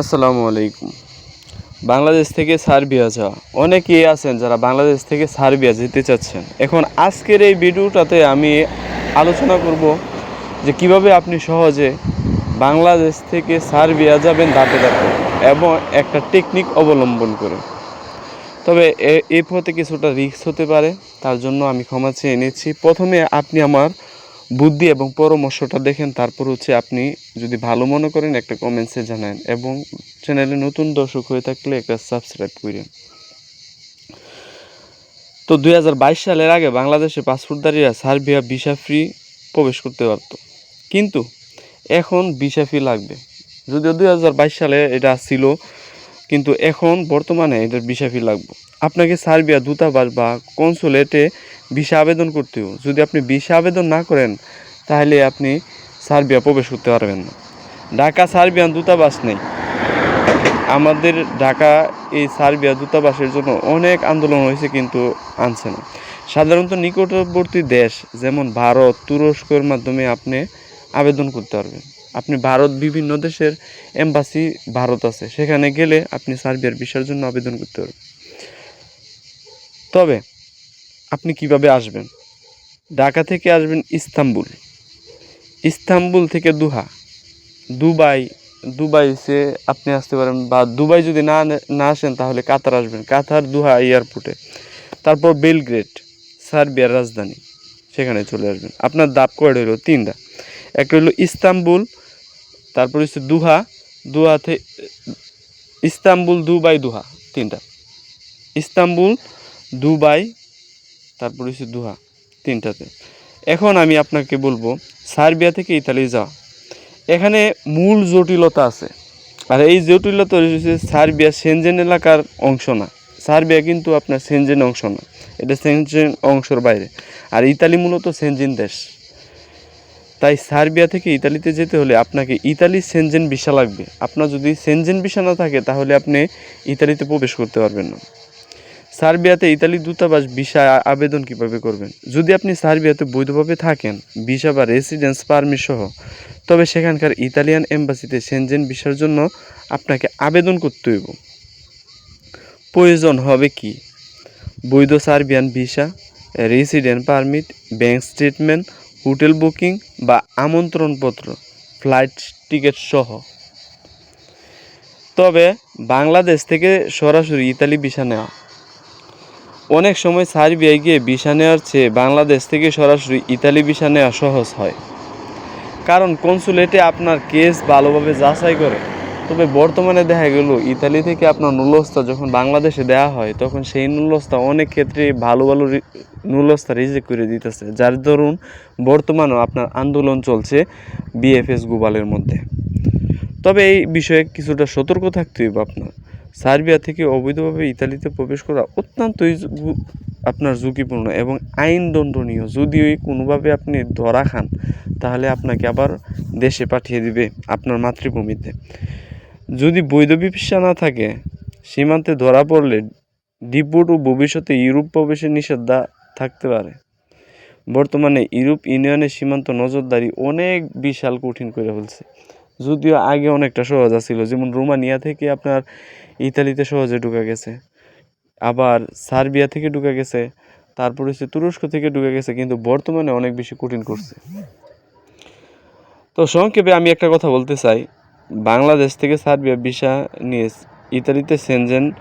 আসসালামু আলাইকুম। বাংলাদেশ থেকে সার্বিয়া যাওয়া অনেকেই আছেন যারা বাংলাদেশ থেকে সার্বিয়া যেতে চাচ্ছেন। এখন আজকের এই ভিডিওটাতে আমি আলোচনা করব যে কীভাবে আপনি সহজে বাংলাদেশ থেকে সার্বিয়া যাবেন দাঁতে ধাপে এবং একটা টেকনিক অবলম্বন করে। তবে এ- পথে কিছুটা রিস্ক হতে পারে, তার জন্য আমি ক্ষমা চেয়ে নিচ্ছি। প্রথমে আপনি আমার বুদ্ধি এবং পরামর্শটা দেখেন, তারপর হচ্ছে আপনি যদি ভালো মনে করেন একটা কমেন্টসে জানান এবং চ্যানেলে নতুন দর্শক হয়ে থাকলে একটা সাবস্ক্রাইব করেন। তো দুই বাইশ সালের আগে বাংলাদেশে পাসপোর্টধারীরা সার্বিয়া ভিসা ফ্রি প্রবেশ করতে পারতো। কিন্তু এখন ভিসা ফি লাগবে। যদিও দুই হাজার বাইশ সালে এটা ছিল কিন্তু এখন বর্তমানে এদের ভিসা ফি লাগবে। আপনাকে সার্বিয়া দূতাবাস বা কনসুলেটে ভিসা আবেদন করতে হবে। যদি আপনি ভিসা আবেদন না করেন, তাহলে আপনি সার্বিয়া প্রবেশ করতে পারবেন না। ঢাকা সার্বিয়ান দূতাবাস নেই। আমাদের ঢাকা এই সার্বিয়া দূতাবাসের জন্য অনেক আন্দোলন হয়েছে কিন্তু আনছে না। সাধারণত নিকটবর্তী দেশ যেমন ভারত, তুরস্কের মাধ্যমে আপনি আবেদন করতে পারবেন। আপনি ভারত, বিভিন্ন দেশের এম্বাসি ভারত আছে। সেখানে গেলে আপনি সার্বিয়ার ভিসার জন্য আবেদন করতে পারবেন। তবে আপনি কীভাবে আসবেন? ঢাকা থেকে আসবেন ইস্তাম্বুল। ইস্তাম্বুল থেকে দুহা। দুবাই দুবাই সে আপনি আসতে পারেন বা দুবাই যদি না না আসেন তাহলে কাতার আসবেন। কাতার, দুহা এয়ারপোর্টে তারপর বেলগ্রেড, সার্বিয়ার রাজধানী। সেখানে চলে আসবেন। আপনার দাপ কয়টা হলো তিনটা একটা হলো ইস্তাম্বুল, তারপর হচ্ছে দুহা, দুহাতে ইস্তাম্বুল দুবাই দুহা, তিনটা। ইস্তাম্বুল, দুবাই, তারপর হচ্ছে দুহা, তিনটাতে। এখন আমি আপনাকে বলব, সার্বিয়া থেকে ইতালি যাওয়া। এখানে মূল জটিলতা আছে। আর এই জটিলতা হচ্ছে সার্বিয়া সেনজেন এলাকার অংশ না। সার্বিয়া কিন্তু আপনার সেনজেন অংশ না। এটা সেনজেন অংশের বাইরে। আর ইতালি মূলত সেনজেন দেশ। তাই সার্বিয়া থেকে ইতালিতে যেতে হলে আপনাকে ইতালি সেনজেন ভিসা লাগবে। আপনার যদি সেনজেন ভিসা না থাকে, তাহলে আপনি ইতালিতে প্রবেশ করতে পারবেন না। সার্বিয়াতে ইতালি দূতাবাস ভিসা আবেদন কীভাবে করবেন? যদি আপনি সার্বিয়াতে বৈধভাবে থাকেন, ভিসা বা রেসিডেন্স পারমিট সহ, তবে সেখানকার ইতালিয়ান এম্বাসিতে সেনজেন ভিসার জন্য আপনাকে আবেদন করতে হইব। প্রয়োজন হবে কি? বৈধ Serbian visa, resident permit, bank statement hotel booking বা আমন্ত্রণপত্র, ফ্লাইট টিকিট সহ। তবে বাংলাদেশ থেকে সরাসরি ইতালি ভিসা নেওয়া। অনেক সময় সার্বিয়ায় গিয়ে ভিসা নেওয়ার চেয়ে বাংলাদেশ থেকে সরাসরি ইতালি ভিসা নেওয়া সহজ হয়। কারণ কনসুলেটে আপনার কেস ভালোভাবে যাচাই করে। তবে বর্তমানে দেখা গেল, ইতালি থেকে আপনার নুলস্তা যখন বাংলাদেশে দেওয়া হয়, তখন সেই নুলস্তা অনেক ক্ষেত্রে ভালো ভালো নুলস্তা রিজেক্ট করে দিতেছে। যার দরুন বর্তমানেও আপনার আন্দোলন চলছে বিএফএস গুবালের মধ্যে। তবে এই বিষয়ে কিছুটা সতর্ক থাকতে হবে আপনার। সার্বিয়া থেকে অবৈধভাবে ইতালিতে প্রবেশ করা অত্যন্তই আপনার ঝুঁকিপূর্ণ এবং আইন দণ্ডনীয় যদিও কোনোভাবে আপনি ধরা খান, তাহলে আপনাকে আবার দেশে পাঠিয়ে দিবে আপনার মাতৃভূমিতে। যদি বৈধ ভিসা না থাকে, সীমান্তে ধরা পড়লে ডিপোর্ট ও ভবিষ্যতে ইউরোপ প্রবেশের নিষেধা থাকতে পারে। বর্তমানে ইউরোপ ইউনিয়নের সীমান্ত নজরদারি অনেক বিশাল কঠিন করে ফেলছে। যদিও আগে অনেকটা সহজ ছিল যেমন রোমানিয়া থেকে আপনার ইতালিতে সহজে ঢুকে গেছে, আবার সার্বিয়া থেকে ঢুকে গেছে, তারপর হচ্ছে তুরস্ক থেকে ঢুকে গেছে, কিন্তু বর্তমানে অনেক বেশি কঠিন করছে। তো সংক্ষেপে আমি একটা কথা বলতে চাই। বাংলাদেশ থেকে সার্বিয়া ভিসা নিয়ে ইতালিতে সেনজেন।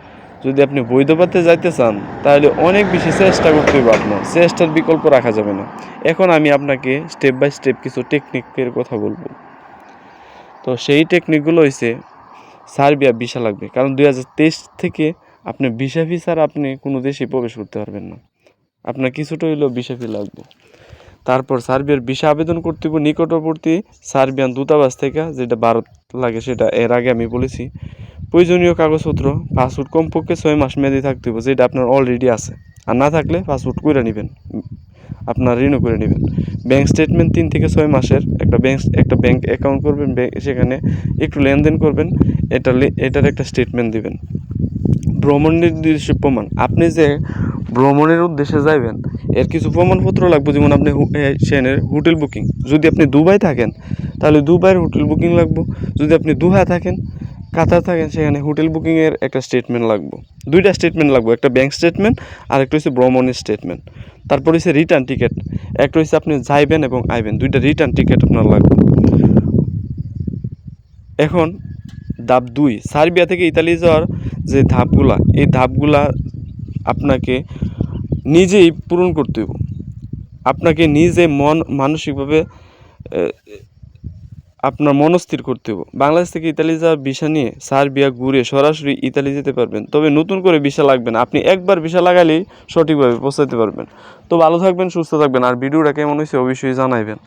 যদি আপনি বৈধ পথে যাইতে চান, তাহলে অনেক বেশি চেষ্টা করতে হবে আপনার। চেষ্টার বিকল্প রাখা যাবে না। এখন আমি আপনাকে স্টেপ বাই স্টেপ কিছু টেকনিকের কথা বলব। তো সেই টেকনিকগুলো হয়েছে সার্বিয়া ভিসা লাগবে। কারণ দুই হাজার তেইশ থেকে আপনি ভিসা ফি ছাড়া আপনি কোনো দেশে প্রবেশ করতে পারবেন না। আপনার কিছুটা হইলেও ভিসা ফি লাগবে। তারপর সার্বিয়ার ভিসা আবেদন করতে হবে নিকটবর্তী সার্বিয়ান দূতাবাস থেকে, যেটা ভারত লাগে সেটা এর আগে আমি বলেছি। প্রয়োজনীয় কাগজপত্র, পাসপোর্ট, কমপক্ষে ছয় মাস মেয়াদি থাকতে হবে যেটা আপনার অলরেডি আছে। আর না থাকলে পাসপোর্ট করে নেবেন, আপনার রিনিউ করে নেবেন। ব্যাংক স্টেটমেন্ট তিন থেকে ছয় মাসের একটা ব্যাংক একটা ব্যাংক অ্যাকাউন্ট করবেন সেখানে একটু লেনদেন করবেন, এটা এটার একটা স্টেটমেন্ট দিবেন। ভ্রমণের নির্দিষ্ট প্রমাণ। আপনি যে ভ্রমণের উদ্দেশ্যে যাইবেন, এর কিছু প্রমাণপত্র লাগবে, যেমন আপনি সেনের হোটেল বুকিং। যদি আপনি দুবাই থাকেন, তাহলে দুবাইয়ের হোটেল বুকিং লাগবে। যদি আপনি দুহা থাকেন, কাতার থাকেন, সেখানে হোটেল বুকিংয়ের একটা স্টেটমেন্ট লাগবে। দুইটা স্টেটমেন্ট লাগবে, একটা ব্যাংক স্টেটমেন্ট আর একটা হচ্ছে ভ্রমণের স্টেটমেন্ট তারপর হচ্ছে রিটার্ন টিকিট একটা হচ্ছে আপনি যাইবেন এবং আইবেন। দুইটা রিটার্ন টিকিট আপনার লাগবে। এখন ধাপ দুই, সার্বিয়া থেকে ইতালি যাওয়ার যে ধাপগুলা, এই ধাপগুলা আপনাকে নিজেই পূরণ করতে হবে আপনাকে নিজে মন, মানসিকভাবে আপনার মনস্থির করতে হবে বাংলাদেশ থেকে ইতালি যাওয়ার ভিসা নিয়ে সার্বিয়া ঘুরে সরাসরি ইতালি যেতে পারবেন। তবে নতুন করে ভিসা লাগবে না। আপনি একবার ভিসা লাগালেই সঠিকভাবে পৌঁছাতে পারবেন। তো ভালো থাকবেন, সুস্থ থাকবেন। আর ভিডিওটা কেমন হয়েছে অবশ্যই জানাইবেন।